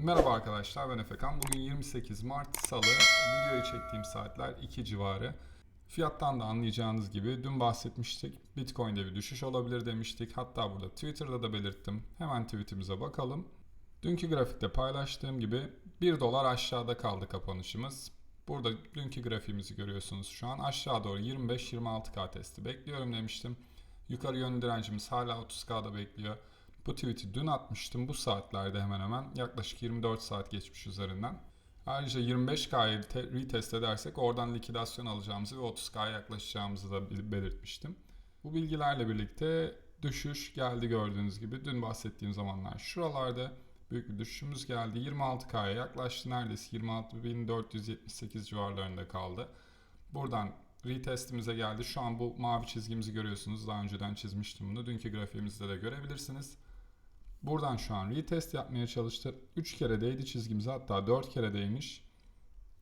Merhaba arkadaşlar ben Efekan. Bugün 28 Mart Salı. Videoyu çektiğim saatler 2 civarı. Fiyattan da anlayacağınız gibi dün bahsetmiştik. Bitcoin'de bir düşüş olabilir demiştik. Hatta burada Twitter'da da belirttim. Hemen tweetimize bakalım. Dünkü grafikte paylaştığım gibi 1 dolar aşağıda kaldı kapanışımız. Burada dünkü grafiğimizi görüyorsunuz şu an. Aşağı doğru 25-26K testi bekliyorum demiştim. Yukarı yönlü direncimiz hala 30K'da bekliyor. Bu tweet'i dün atmıştım. Bu saatlerde hemen hemen yaklaşık 24 saat geçmiş üzerinden. Ayrıca 25K'yı te- retest edersek oradan likidasyon alacağımızı ve 30K'ya yaklaşacağımızı da belirtmiştim. Bu bilgilerle birlikte düşüş geldi gördüğünüz gibi. Dün bahsettiğim zamanlar şuralarda büyük bir düşüşümüz geldi. 26K'ya yaklaştı. Neredeyse 26.478 civarlarında kaldı. Buradan retestimize geldi. Şu an bu mavi çizgimizi görüyorsunuz. Daha önceden çizmiştim bunu. Dünkü grafiğimizde de görebilirsiniz. Buradan şu an retest yapmaya çalıştı. 3 kere değdi çizgimize hatta 4 kere değmiş.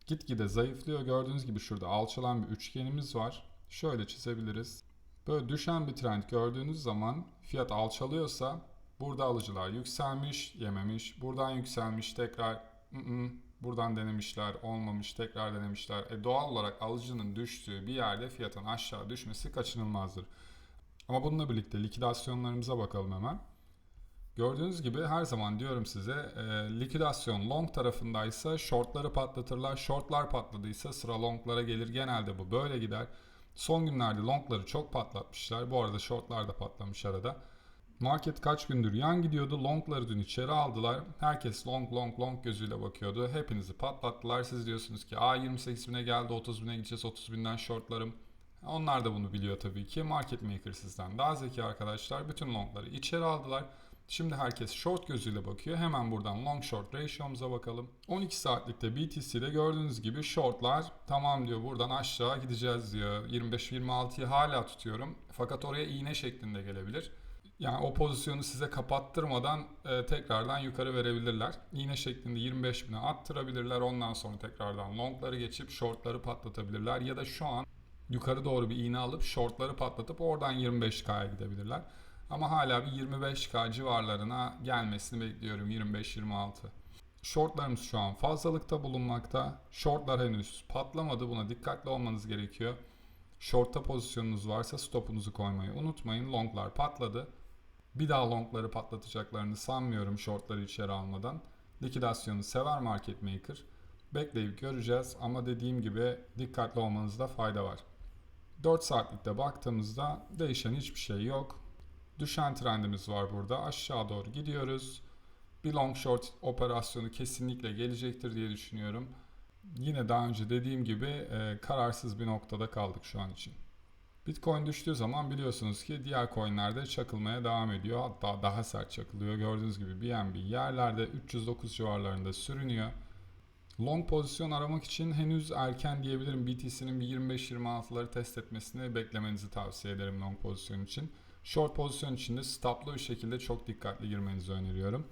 Gitgide zayıflıyor. Gördüğünüz gibi şurada alçalan bir üçgenimiz var. Şöyle çizebiliriz. Böyle düşen bir trend gördüğünüz zaman fiyat alçalıyorsa burada alıcılar yükselmiş, yememiş. Buradan yükselmiş tekrar "Mm-mm, buradan denemişler, olmamış, tekrar denemişler. E doğal olarak alıcının düştüğü bir yerde fiyatın aşağı düşmesi kaçınılmazdır. Ama bununla birlikte likidasyonlarımıza bakalım hemen. Gördüğünüz gibi her zaman diyorum size e, likidasyon long tarafındaysa shortları patlatırlar. Shortlar patladıysa sıra longlara gelir. Genelde bu böyle gider. Son günlerde longları çok patlatmışlar. Bu arada shortlar da patlamış arada. Market kaç gündür yan gidiyordu. Longları dün içeri aldılar. Herkes long long long gözüyle bakıyordu. Hepinizi patlattılar. Siz diyorsunuz ki a 28 bine geldi 30 bine gideceğiz 30 binden shortlarım. Onlar da bunu biliyor tabii ki. Market maker sizden daha zeki arkadaşlar. Bütün longları içeri aldılar. Şimdi herkes short gözüyle bakıyor. Hemen buradan long short ratio'muza bakalım. 12 saatlikte BTC'de gördüğünüz gibi shortlar tamam diyor buradan aşağı gideceğiz diyor. 25-26'yı hala tutuyorum. Fakat oraya iğne şeklinde gelebilir. Yani o pozisyonu size kapattırmadan e, tekrardan yukarı verebilirler. İğne şeklinde 25 bine attırabilirler. Ondan sonra tekrardan longları geçip shortları patlatabilirler. Ya da şu an yukarı doğru bir iğne alıp shortları patlatıp oradan 25K'ya gidebilirler. Ama hala bir 25K civarlarına gelmesini bekliyorum 25-26. Shortlarımız şu an fazlalıkta bulunmakta. Shortlar henüz patlamadı. Buna dikkatli olmanız gerekiyor. Short'ta pozisyonunuz varsa stopunuzu koymayı unutmayın. Longlar patladı. Bir daha longları patlatacaklarını sanmıyorum shortları içeri almadan. Likidasyonu sever market maker. Bekleyip göreceğiz ama dediğim gibi dikkatli olmanızda fayda var. 4 saatlikte baktığımızda değişen hiçbir şey yok. Düşen trendimiz var burada. Aşağı doğru gidiyoruz. Bir long short operasyonu kesinlikle gelecektir diye düşünüyorum. Yine daha önce dediğim gibi e, kararsız bir noktada kaldık şu an için. Bitcoin düştüğü zaman biliyorsunuz ki diğer coinlerde çakılmaya devam ediyor. Hatta daha sert çakılıyor. Gördüğünüz gibi BNB yerlerde 309 civarlarında sürünüyor. Long pozisyon aramak için henüz erken diyebilirim. BTC'nin bir 25-26'ları test etmesini beklemenizi tavsiye ederim long pozisyon için. Short pozisyon içinde stoplu bir şekilde çok dikkatli girmenizi öneriyorum.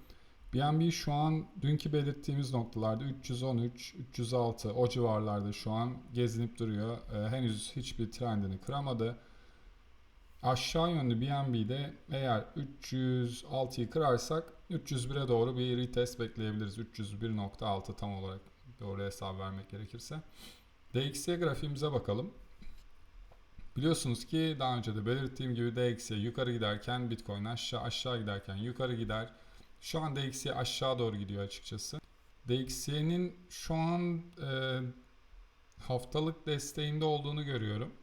BNB şu an dünkü belirttiğimiz noktalarda 313, 306 o civarlarda şu an gezinip duruyor. Ee, henüz hiçbir trendini kıramadı. Aşağı yönlü BNB'de eğer 306'yı kırarsak 301'e doğru bir retest bekleyebiliriz. 301.6 tam olarak doğru hesap vermek gerekirse. DXY grafiğimize bakalım. Biliyorsunuz ki daha önce de belirttiğim gibi DXY yukarı giderken Bitcoin aşağı aşağı giderken yukarı gider. Şu an DXY aşağı doğru gidiyor açıkçası. DXY'nin şu an e, haftalık desteğinde olduğunu görüyorum.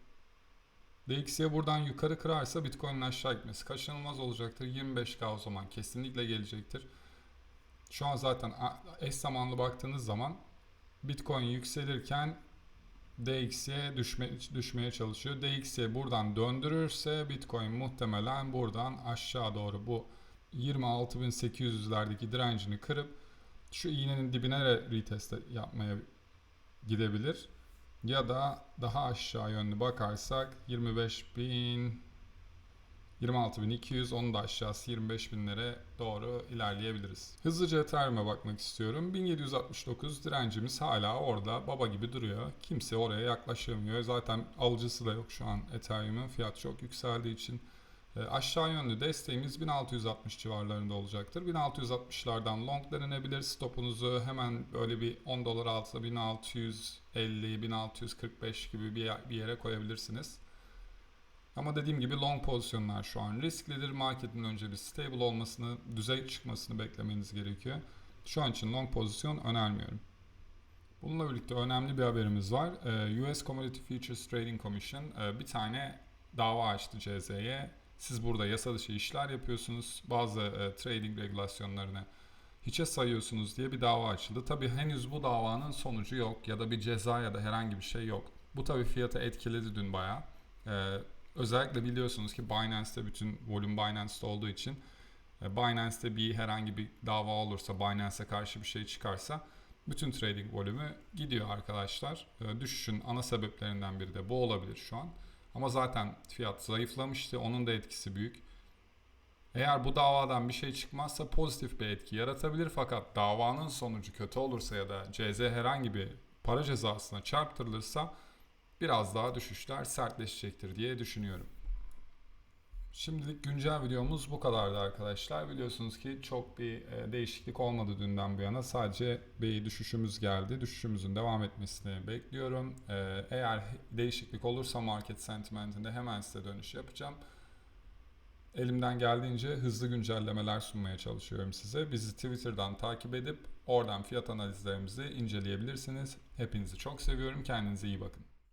DXY buradan yukarı kırarsa Bitcoin'in aşağı gitmesi kaçınılmaz olacaktır. 25K o zaman kesinlikle gelecektir. Şu an zaten eş zamanlı baktığınız zaman Bitcoin yükselirken DXY düşme, düşmeye çalışıyor. DXY buradan döndürürse Bitcoin muhtemelen buradan aşağı doğru bu 26.800'lerdeki direncini kırıp şu iğnenin dibine retest yapmaya gidebilir. Ya da daha aşağı yönlü bakarsak 25.000 26.200 onun da aşağısı 25.000'lere doğru ilerleyebiliriz. Hızlıca Ethereum'e bakmak istiyorum. 1769 direncimiz hala orada baba gibi duruyor. Kimse oraya yaklaşamıyor. Zaten alıcısı da yok şu an Ethereum'un. Fiyat çok yükseldiği için E, aşağı yönlü desteğimiz 1660 civarlarında olacaktır. 1660'lardan long denenebilir. Stopunuzu hemen böyle bir 10 dolar altında 1650, 1645 gibi bir yere koyabilirsiniz. Ama dediğim gibi long pozisyonlar şu an risklidir. Marketin önce bir stable olmasını, düzey çıkmasını beklemeniz gerekiyor. Şu an için long pozisyon önermiyorum. Bununla birlikte önemli bir haberimiz var. Ee, US Commodity Futures Trading Commission e, bir tane dava açtı CZ'ye. Siz burada yasa dışı işler yapıyorsunuz. Bazı e, trading regülasyonlarını hiçe sayıyorsunuz diye bir dava açıldı. Tabi henüz bu davanın sonucu yok ya da bir ceza ya da herhangi bir şey yok. Bu tabi fiyatı etkiledi dün bayağı. Özellikle biliyorsunuz ki Binance'te bütün volüm Binance'te olduğu için e, Binance'te bir herhangi bir dava olursa, Binance'e karşı bir şey çıkarsa bütün trading volümü gidiyor arkadaşlar. E, Düşüşün ana sebeplerinden biri de bu olabilir şu an. Ama zaten fiyat zayıflamıştı. Onun da etkisi büyük. Eğer bu davadan bir şey çıkmazsa pozitif bir etki yaratabilir fakat davanın sonucu kötü olursa ya da CZ herhangi bir para cezasına çarptırılırsa biraz daha düşüşler sertleşecektir diye düşünüyorum. Şimdilik güncel videomuz bu kadardı arkadaşlar. Biliyorsunuz ki çok bir e, değişiklik olmadı dünden bu yana. Sadece bir düşüşümüz geldi. Düşüşümüzün devam etmesini bekliyorum. E, eğer değişiklik olursa market sentimentinde hemen size dönüş yapacağım. Elimden geldiğince hızlı güncellemeler sunmaya çalışıyorum size. Bizi Twitter'dan takip edip oradan fiyat analizlerimizi inceleyebilirsiniz. Hepinizi çok seviyorum. Kendinize iyi bakın.